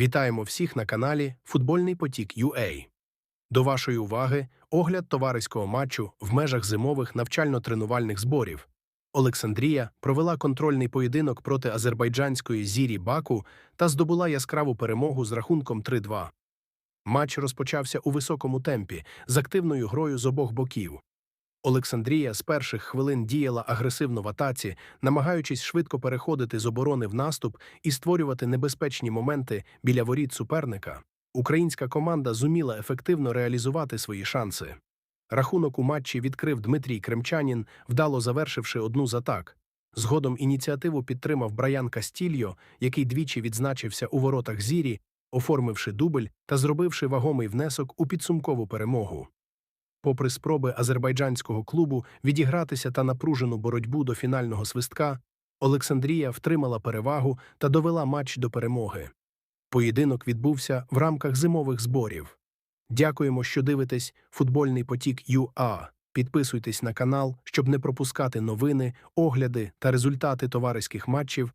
Вітаємо всіх на каналі Футбольний потік UA. До вашої уваги огляд товариського матчу в межах зимових навчально-тренувальних зборів. Олександрія провела контрольний поєдинок проти азербайджанської зірі Баку та здобула яскраву перемогу з рахунком 3-2. Матч розпочався у високому темпі з активною грою з обох боків. Олександрія з перших хвилин діяла агресивно в атаці, намагаючись швидко переходити з оборони в наступ і створювати небезпечні моменти біля воріт суперника. Українська команда зуміла ефективно реалізувати свої шанси. Рахунок у матчі відкрив Дмитрій Кремчанін, вдало завершивши одну з атак. Згодом ініціативу підтримав Браян Кастільо, який двічі відзначився у воротах зірі, оформивши дубль та зробивши вагомий внесок у підсумкову перемогу. Попри спроби азербайджанського клубу відігратися та напружену боротьбу до фінального свистка, Олександрія втримала перевагу та довела матч до перемоги. Поєдинок відбувся в рамках зимових зборів. Дякуємо, що дивитесь футбольний потік ЮА. Підписуйтесь на канал, щоб не пропускати новини, огляди та результати товариських матчів